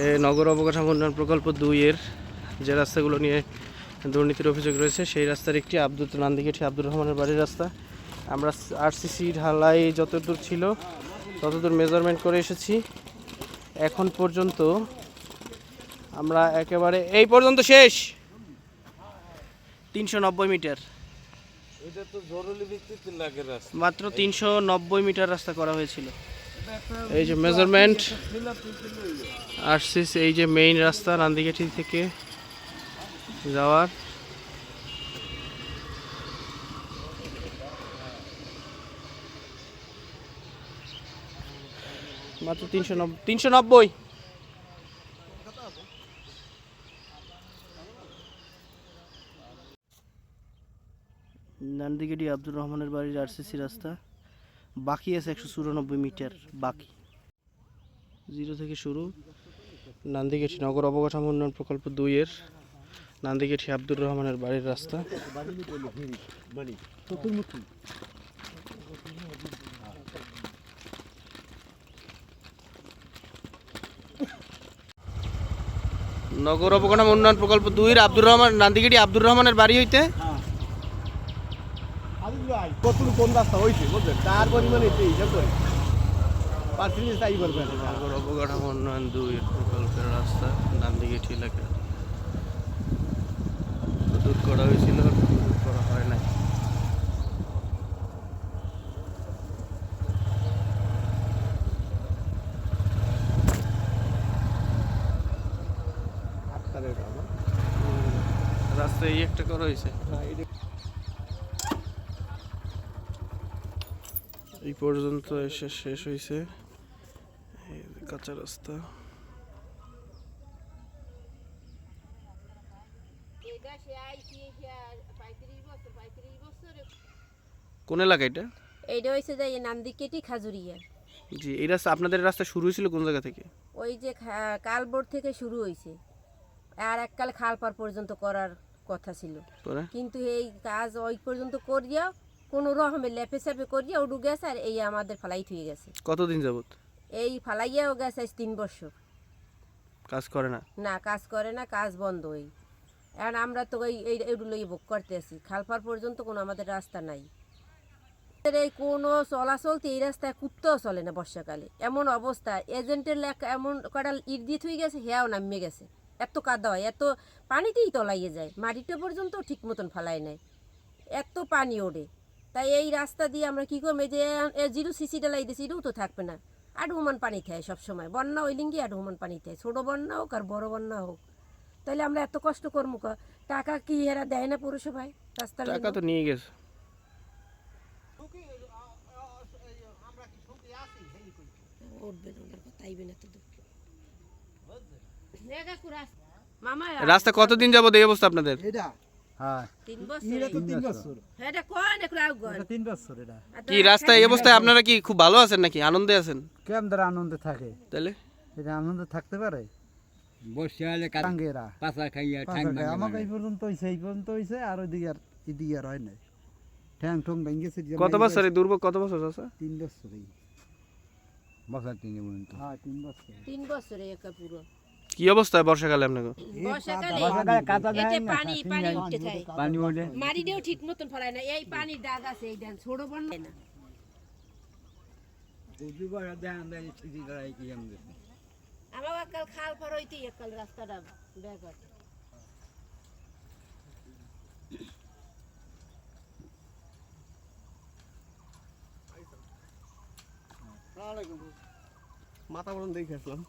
এ নগর অবকাঠামো উন্নয়ন প্রকল্প দুইয়ের যে রাস্তাগুলো নিয়ে দুর্নীতির অভিযোগ রয়েছে সেই রাস্তার একটি আব্দুল নান্দিকেঠি আব্দুর রহমানের বাড়ির রাস্তা। আমরা আরসিসি ঢালাই যতদূর ছিল ততদূর মেজারমেন্ট করে এসেছি। এখন পর্যন্ত আমরা একেবারে এই পর্যন্ত শেষ! তিনশো নব্বই মিটার। মাত্র তিনশো নব্বই মিটার রাস্তা করা হয়েছিল। এই যে মেজারমেন্ট আরসিস এই যে মেইন রাস্তা নান্দিঘাটি থেকে যাওয়ার। মাত্র তিনশো নব্বই তিনশো নব্বই। নান্দিগেটি আব্দুর রহমানের বাড়ির আরসিসি রাস্তা। বাকি আছে একশো চুরানব্বই মিটার বাকি। জিরো থেকে শুরু নান্দিগেটি নগর অবকাঠামো উন্নয়ন প্রকল্প দুইয়ের নান্দিগেটি আব্দুর রহমানের বাড়ির রাস্তা। নগর অবকাঠামো উন্নয়ন প্রকল্প দুইয়ের, আব্দুর রহমান নান্দিগেটি আব্দুর রহমানের বাড়ি হইতে কতটুকু কোন রাস্তা হয়েছে বুঝলেন? তার পরিমাণে হিসাব করে। পার্সেন্টেজ তাই করবেন নগর অবকাঠামো উন্নয়ন দুই প্রকল্পের রাস্তা নান্দিগেটি এলাকা দূর করা হয়েছিল করা হয় নাই। রাস্তা এই একটা করা হয়েছে। এই পর্যন্ত এসে শেষ হয়েছে কাঁচা রাস্তা। কোন এলাকা এটা? এইটা হয়েছে যে নান্দিকেটি খাজুরিয়া। জি এই রাস্তা আপনাদের রাস্তা শুরু হয়েছিল কোন জায়গা থেকে? ওই যে কালবোর্ড থেকে শুরু হয়েছে আর এককাল খালপার পর্যন্ত করার কথা ছিল। কিন্তু এই কাজ ওই পর্যন্ত করিয়া কোনো রকমে লেপে চেপে করিয়া ওডু গেছে আর এই আমাদের ফালাই থুয়ে গেছে। কতদিন যাবত এই ফালাইয়াও গেছে আজ তিন বছর। কাজ করে না? না কাজ করে না কাজ বন্ধ ওই। এখন আমরা তো ওই এই এগুলোই ভোগ করতে আছি। খালপার পর্যন্ত কোনো আমাদের রাস্তা নাই। এই কোনো চলাচলতে এই রাস্তায় কুত্তাও চলে না বর্ষাকালে। এমন অবস্থা এজেন্টের লেখা এমন কটা ইট দিয়ে থুই গেছে হেয়াও নামিয়ে গেছে। এত কাদা হয় এত পানিতেই তলাইয়ে যায়। মাটিটা পর্যন্ত ঠিক মতন ফালায় নাই। এত পানি ওড়ে। তাই এই রাস্তা দিয়ে আমরা কী করব? এই যে এ জিরো সিসি ডালাই দিয়েছি এটাও তো থাকবে না। আর হুমান পানি খায় সবসময়। বন্যা ওই লিঙ্গি আডুমান পানি খায়। ছোটো বন্যা হোক আর বড় বন্যা হোক। তাহলে আমরা এত কষ্ট করব কা টাকা কি এরা দেয় না পৌরসভায়? রাস্তা টাকা তো নিয়ে গেছে। রাস্তা কতদিন যাব এই অবস্থা আপনাদের? হ্যাঁ। তিন বছর। এটা তো তিন বছর। এটা কোন একটু আগ গন এটা তিন বছর এটা। কি রাস্তা এই অবস্থায় আপনারা কি খুব ভালো আছেন নাকি? আনন্দে আছেন? কেমন দ্বারা আনন্দে থাকে। তাহলে? এটা আনন্দ থাকতে পারে? বসে হলে টাঙ্গেরা। খাইয়া ভাঙে আমাকে এই পর্যন্ত এই পর্যন্ত হয়েছে আর ওইদিকে আর এদিকে আর হয় নাই। ঠ্যাং ঠং ভেঙেছে কত বছর? দুর্ভোগ কত বছর আছে? তিন বছর বসার পর্যন্ত। হ্যাঁ তিন বছর। তিন বছরে একা পুরো। কি অবস্থায় বর্ষাকালে আপনাকে? বর্ষাকালে বর্ষাকালে কাদা এতে দেয় না পানি পানি উঠতে থাকে। পানি ওঠে মাটিতেও ঠিক মতন ফলায় না এই পানির দাগ আছে এই দেন ছোট বন্যা না। দুবার দেন দেন ছিটি দাঁড়াই কি আমাদের আমার একাল খাল পর হইতে একাল রাস্তাটা ব্যাঘাত মাথা বরণ দেখে আসলাম।